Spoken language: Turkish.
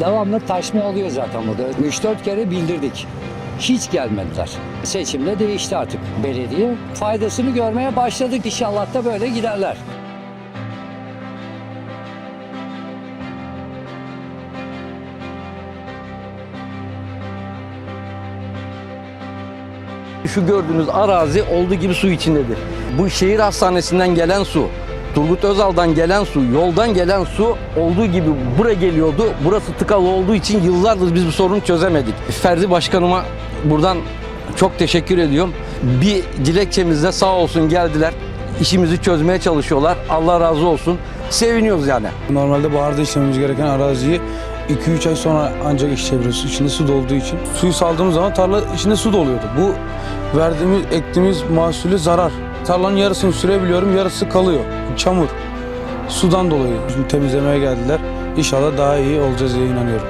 Devamlı taşma oluyor zaten burada. 3-4 kere bildirdik. Hiç gelmediler. Seçimde değişti artık belediye. Faydasını görmeye başladık. İnşallah da böyle giderler. Şu gördüğünüz arazi olduğu gibi su içindedir. Bu şehir hastanesinden gelen su, Turgut Özal'dan gelen su, yoldan gelen su olduğu gibi buraya geliyordu. Burası tıkalı olduğu için yıllardır biz bu sorunu çözemedik. Ferdi Başkanıma buradan çok teşekkür ediyorum. Bir dilekçemizde sağ olsun geldiler. İşimizi çözmeye çalışıyorlar. Allah razı olsun. Seviniyoruz yani. Normalde baharda işlememiz gereken araziyi 2-3 ay sonra ancak iş çeviriyoruz. İçinde su dolduğu için. Suyu saldığımız zaman tarla içinde su doluyordu. Bu verdiğimiz, ektiğimiz mahsulü zarar. Tarlanın yarısını sürebiliyorum, yarısı kalıyor. Çamur. Sudan dolayı. Temizlemeye geldiler. İnşallah daha iyi olacağız diye inanıyorum.